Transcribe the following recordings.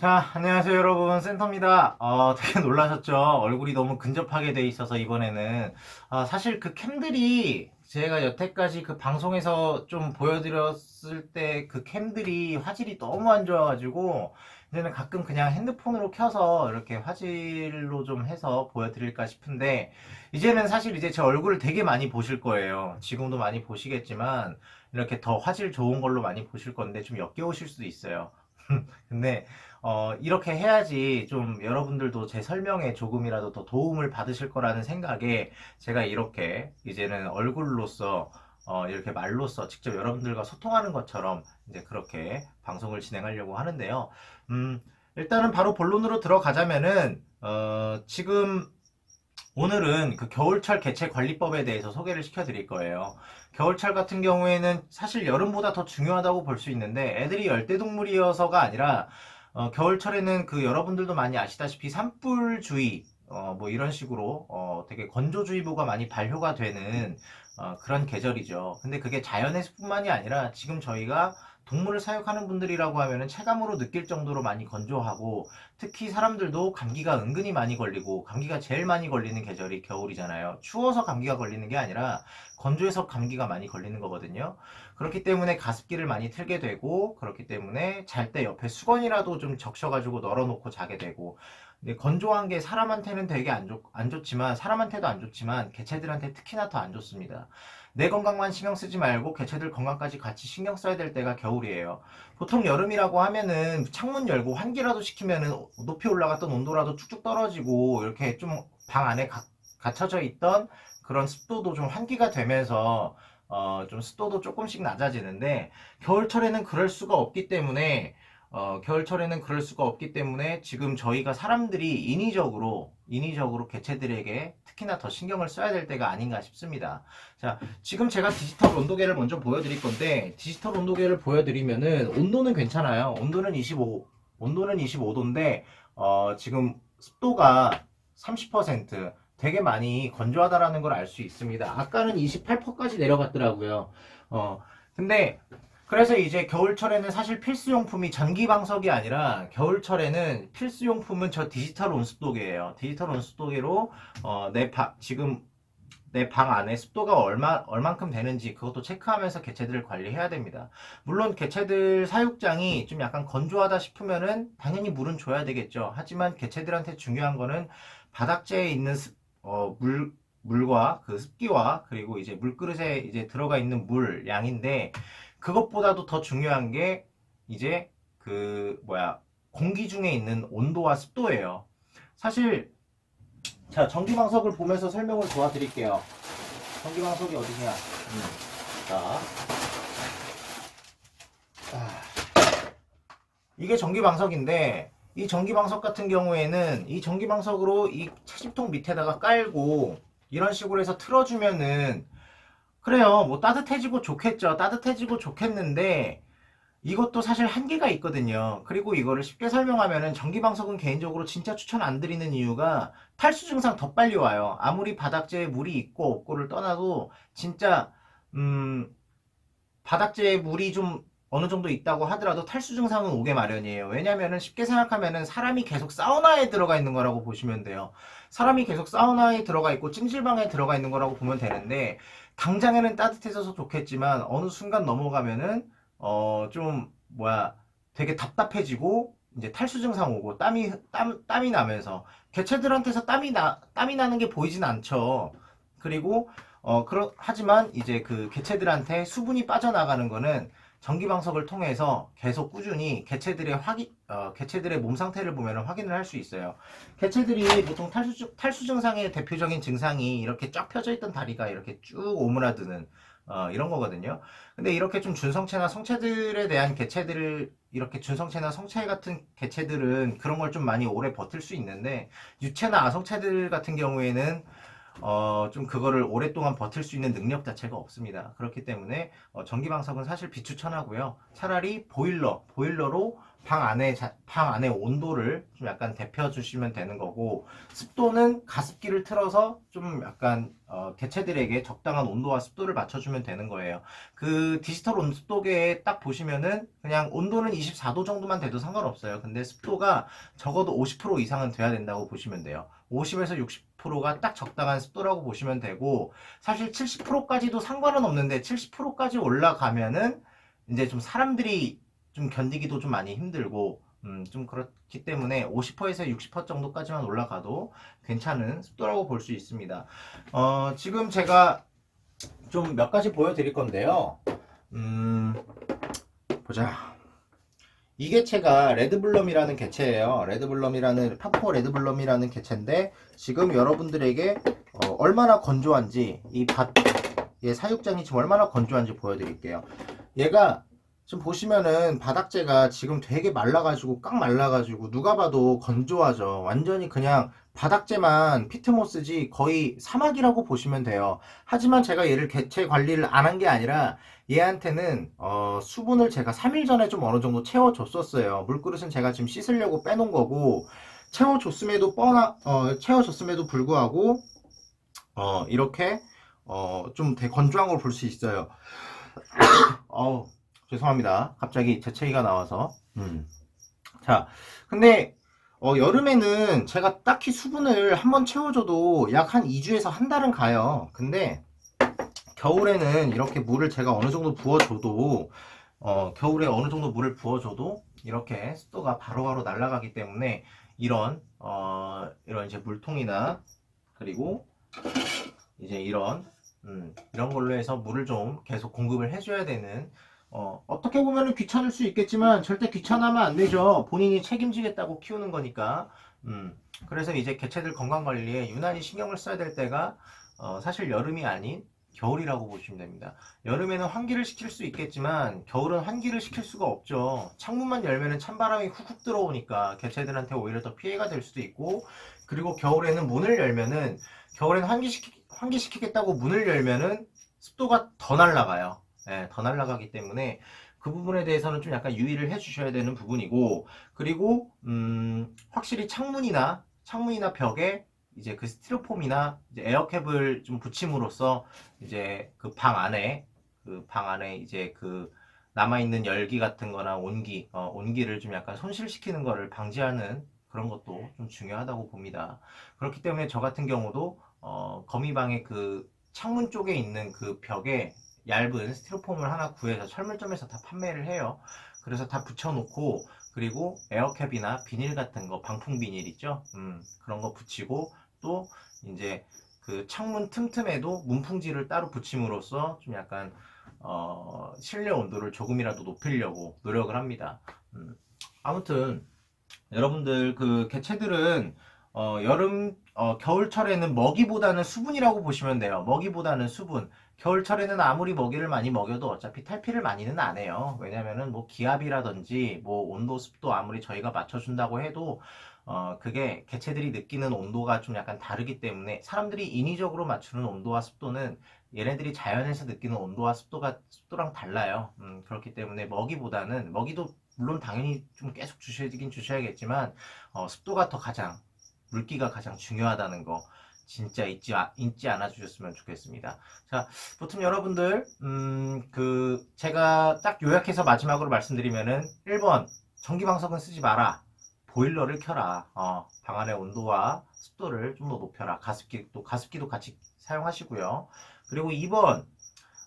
자, 안녕하세요 여러분 센터입니다. 어, 되게 놀라셨죠? 얼굴이 너무 근접하게 돼 있어서 이번에는 아, 사실 그 캠들이 제가 여태까지 그 방송에서 좀 보여드렸을 때 그 캠들이 화질이 너무 안 좋아가지고 이제는 가끔 그냥 핸드폰으로 켜서 이렇게 화질로 좀 해서 보여드릴까 싶은데 이제는 사실 이제 제 얼굴을 되게 많이 보실 거예요. 지금도 많이 보시겠지만 이렇게 더 화질 좋은 걸로 많이 보실 건데 좀 역겨우실 수도 있어요. 근데 어, 이렇게 해야지 좀 여러분들도 제 설명에 조금이라도 더 도움을 받으실 거라는 생각에 제가 이렇게 이제는 얼굴로서 어, 이렇게 말로써 직접 여러분들과 소통하는 것처럼 이제 그렇게 방송을 진행하려고 하는데요. 음, 일단은 바로 본론으로 들어가자면은 어, 지금 오늘은 그 겨울철 개체 관리법에 대해서 소개를 시켜드릴 거예요. 겨울철 같은 경우에는 사실 여름보다 더 중요하다고 볼 수 있는데 애들이 열대동물이어서가 아니라 어, 겨울철에는 그 여러분들도 많이 아시다시피 산불주의 어, 뭐 이런 식으로 어, 되게 건조주의보가 많이 발효가 되는 어, 그런 계절이죠. 근데 그게 자연에서뿐만이 아니라 지금 저희가 동물을 사육하는 분들이라고 하면은 체감으로 느낄 정도로 많이 건조하고 특히 사람들도 감기가 은근히 많이 걸리고 감기가 제일 많이 걸리는 계절이 겨울이잖아요. 추워서 감기가 걸리는 게 아니라 건조해서 감기가 많이 걸리는 거거든요. 그렇기 때문에 가습기를 많이 틀게 되고 그렇기 때문에 잘 때 옆에 수건이라도 좀 적셔가지고 널어놓고 자게 되고 건조한 게 사람한테는 되게 안, 좋, 안 좋지만 사람한테도 안 좋지만 개체들한테 특히나 더 안 좋습니다. 내 건강만 신경 쓰지 말고 개체들 건강까지 같이 신경 써야 될 때가 겨울이에요. 보통 여름이라고 하면은 창문 열고 환기라도 시키면은 높이 올라갔던 온도라도 쭉쭉 떨어지고 이렇게 좀 방 안에 가, 갇혀져 있던 그런 습도도 좀 환기가 되면서 어, 좀 습도도 조금씩 낮아지는데 겨울철에는 그럴 수가 없기 때문에 어, 겨울철에는 그럴 수가 없기 때문에 지금 저희가 사람들이 인위적으로 인위적으로 개체들에게 특히나 더 신경을 써야 될 때가 아닌가 싶습니다. 자, 지금 제가 디지털 온도계를 먼저 보여드릴 건데 디지털 온도계를 보여드리면은 온도는 괜찮아요. 온도는 25, 온도는 25도인데 어, 지금 습도가 30% 되게 많이 건조하다라는 걸 알 수 있습니다. 아까는 28%까지 내려갔더라고요. 어, 근데 그래서 이제 겨울철에는 사실 필수용품이 전기방석이 아니라 겨울철에는 필수용품은 저 디지털 온습도계예요. 디지털 온습도계로 어, 내 방, 지금 내방 안에 습도가 얼마, 얼만큼 되는지 그것도 체크하면서 개체들을 관리해야 됩니다. 물론 개체들 사육장이 좀 약간 건조하다 싶으면은 당연히 물은 줘야 되겠죠. 하지만 개체들한테 중요한 거는 바닥재에 있는 습- 어, 물, 물과 그 습기와 그리고 이제 물그릇에 이제 들어가 있는 물 양인데 그것보다도 더 중요한 게 이제 그 뭐야 공기 중에 있는 온도와 습도예요. 사실 자 전기방석을 보면서 설명을 도와드릴게요. 전기방석이 어디냐? 음, 자, 아, 이게 전기방석인데 이 전기방석 같은 경우에는 이 전기방석으로 이 채집통 밑에다가 깔고 이런 식으로 해서 틀어주면은 그래요. 뭐 따뜻해지고 좋겠죠. 따뜻해지고 좋겠는데 이것도 사실 한계가 있거든요. 그리고 이거를 쉽게 설명하면은 전기 방석은 개인적으로 진짜 추천 안 드리는 이유가 탈수 증상 더 빨리 와요. 아무리 바닥재에 물이 있고 없고를 떠나도 진짜 음 바닥재에 물이 좀 어느 정도 있다고 하더라도 탈수 증상은 오게 마련이에요. 왜냐면은 쉽게 생각하면은 사람이 계속 사우나에 들어가 있는 거라고 보시면 돼요. 사람이 계속 사우나에 들어가 있고 찜질방에 들어가 있는 거라고 보면 되는데 당장에는 따뜻해져서 좋겠지만 어느 순간 넘어가면은 어 좀 뭐야 되게 답답해지고 이제 탈수 증상 오고 땀이 땀 땀이 나면서 개체들한테서 땀이 나 땀이 나는 게 보이진 않죠. 그리고 어 그러 하지만 이제 그 개체들한테 수분이 빠져나가는 거는 전기 방석을 통해서 계속 꾸준히 개체들의 확인 어, 개체들의 몸 상태를 보면 확인을 할 수 있어요. 개체들이 보통 탈수, 증- 탈수 증상의 대표적인 증상이 이렇게 쫙 펴져 있던 다리가 이렇게 쭉 오므라드는 어, 이런 거거든요. 근데 이렇게 좀 준성체나 성체들에 대한 개체들을 이렇게 준성체나 성체 같은 개체들은 그런 걸 좀 많이 오래 버틸 수 있는데 유체나 아성체들 같은 경우에는 어, 좀 그거를 오랫동안 버틸 수 있는 능력 자체가 없습니다. 그렇기 때문에 어, 전기방석은 사실 비추천하고요. 차라리 보일러, 보일러로 방 안에 자- 방 안에 온도를 좀 약간 데펴 주시면 되는 거고 습도는 가습기를 틀어서 좀 약간 어, 개체들에게 적당한 온도와 습도를 맞춰주면 되는 거예요. 그 디지털 온습도계에 딱 보시면은 그냥 온도는 24도 정도만 돼도 상관없어요. 근데 습도가 적어도 50% 이상은 돼야 된다고 보시면 돼요. 50에서 60%가 딱 적당한 습도라고 보시면 되고 사실 70%까지도 상관은 없는데 70%까지 올라가면은 이제 좀 사람들이 좀 견디기도 좀 많이 힘들고 음, 좀 그렇기 때문에 50%에서 60% 정도까지만 올라가도 괜찮은 습도라고 볼 수 있습니다. 어, 지금 제가 좀 몇 가지 보여드릴 건데요. 음, 보자. 이 개체가 레드블럼이라는 개체예요. 레드블럼이라는 파포 레드블럼이라는 개체인데 지금 여러분들에게 어, 얼마나 건조한지 이 밭의 사육장이 지금 얼마나 건조한지 보여드릴게요. 얘가 지금 보시면은 바닥재가 지금 되게 말라가지고 꽉 말라가지고 누가 봐도 건조하죠. 완전히 그냥 바닥재만 피트모스지 거의 사막이라고 보시면 돼요. 하지만 제가 얘를 개체 관리를 안 한 게 아니라 얘한테는 어, 수분을 제가 3일 전에 좀 어느 정도 채워줬었어요. 물그릇은 제가 지금 씻으려고 빼놓은 거고 채워줬음에도 뻔하 어, 채워줬음에도 불구하고 어, 이렇게 어, 좀 되게 건조한 걸 볼 수 있어요. 어우 죄송합니다. 갑자기 재채기가 나와서. 음. 자, 근데 어, 여름에는 제가 딱히 수분을 한번 채워줘도 약 한 2주에서 한 달은 가요. 근데 겨울에는 이렇게 물을 제가 어느 정도 부어줘도 어, 겨울에 어느 정도 물을 부어줘도 이렇게 습도가 바로바로 날아가기 때문에 이런 어, 이런 이제 물통이나 그리고 이제 이런 음, 이런 걸로 해서 물을 좀 계속 공급을 해줘야 되는 어, 어떻게 보면은 귀찮을 수 있겠지만 절대 귀찮으면 안 되죠. 본인이 책임지겠다고 키우는 거니까. 음, 그래서 이제 개체들 건강 관리에 유난히 신경을 써야 될 때가 어, 사실 여름이 아닌 겨울이라고 보시면 됩니다. 여름에는 환기를 시킬 수 있겠지만 겨울은 환기를 시킬 수가 없죠. 창문만 열면은 찬바람이 훅훅 들어오니까 개체들한테 오히려 더 피해가 될 수도 있고 그리고 겨울에는 문을 열면은 겨울에는 환기시키, 환기시키겠다고 문을 열면은 습도가 더 날아가요. 예, 더 날아가기 때문에 그 부분에 대해서는 좀 약간 유의를 해 주셔야 되는 부분이고 그리고 음, 확실히 창문이나 창문이나 벽에 이제 그 스티로폼이나 이제 에어캡을 좀 붙임으로써 이제 그 방 안에 그 방 안에 이제 그 남아있는 열기 같은 거나 온기, 어, 온기를 좀 약간 손실시키는 거를 방지하는 그런 것도 좀 중요하다고 봅니다. 그렇기 때문에 저 같은 경우도 어, 거미방의 그 창문 쪽에 있는 그 벽에 얇은 스티로폼을 하나 구해서 철물점에서 다 판매를 해요. 그래서 다 붙여놓고 그리고 에어캡이나 비닐 같은 거 방풍 비닐 있죠? 음, 그런 거 붙이고 또 이제 그 창문 틈틈에도 문풍지를 따로 붙임으로써 좀 약간 어, 실내 온도를 조금이라도 높이려고 노력을 합니다. 음, 아무튼 여러분들 그 개체들은 어, 여름 어, 겨울철에는 먹이보다는 수분이라고 보시면 돼요. 먹이보다는 수분. 겨울철에는 아무리 먹이를 많이 먹여도 어차피 탈피를 많이는 안 해요. 왜냐면은 뭐 기압이라든지 뭐 온도 습도 아무리 저희가 맞춰준다고 해도 어 그게 개체들이 느끼는 온도가 좀 약간 다르기 때문에 사람들이 인위적으로 맞추는 온도와 습도는 얘네들이 자연에서 느끼는 온도와 습도가 습도랑 달라요. 음, 그렇기 때문에 먹이보다는 먹이도 물론 당연히 좀 계속 주셔야긴 주셔야겠지만 어, 습도가 더 가장 물기가 가장 중요하다는 거 진짜 잊지, 아- 잊지 않아 주셨으면 좋겠습니다. 자, 보통 여러분들, 음, 그, 제가 딱 요약해서 마지막으로 말씀드리면은, 1번, 전기방석은 쓰지 마라. 보일러를 켜라. 어, 방 안의 온도와 습도를 좀 더 높여라. 가습기도, 가습기도 같이 사용하시고요. 그리고 2번,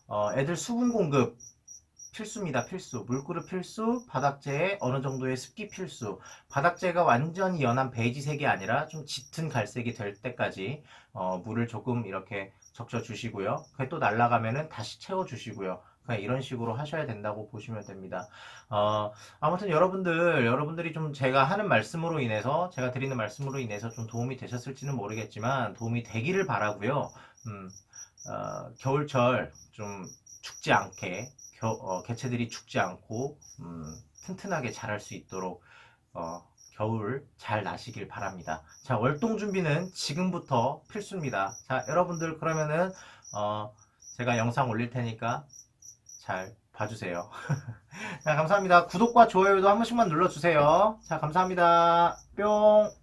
어, 애들 수분 공급 필수입니다. 필수. 물그릇 필수, 바닥재에 어느 정도의 습기 필수. 바닥재가 완전히 연한 베이지색이 아니라 좀 짙은 갈색이 될 때까지 어, 물을 조금 이렇게 적셔 주시고요. 그게 또 날아가면은 다시 채워 주시고요. 그냥 이런 식으로 하셔야 된다고 보시면 됩니다. 어, 아무튼 여러분들, 여러분들이 좀 제가 하는 말씀으로 인해서, 제가 드리는 말씀으로 인해서 좀 도움이 되셨을지는 모르겠지만, 도움이 되기를 바라고요 음, 어, 겨울철 좀 춥지 않게, 겨- 어, 개체들이 죽지 않고, 음, 튼튼하게 자랄 수 있도록, 어, 겨울 잘 나시길 바랍니다. 자, 월동 준비는 지금부터 필수입니다. 자, 여러분들 그러면은 어, 제가 영상 올릴 테니까 잘 봐주세요. 자, 감사합니다. 구독과 좋아요도 한 번씩만 눌러주세요. 자, 감사합니다. 뿅.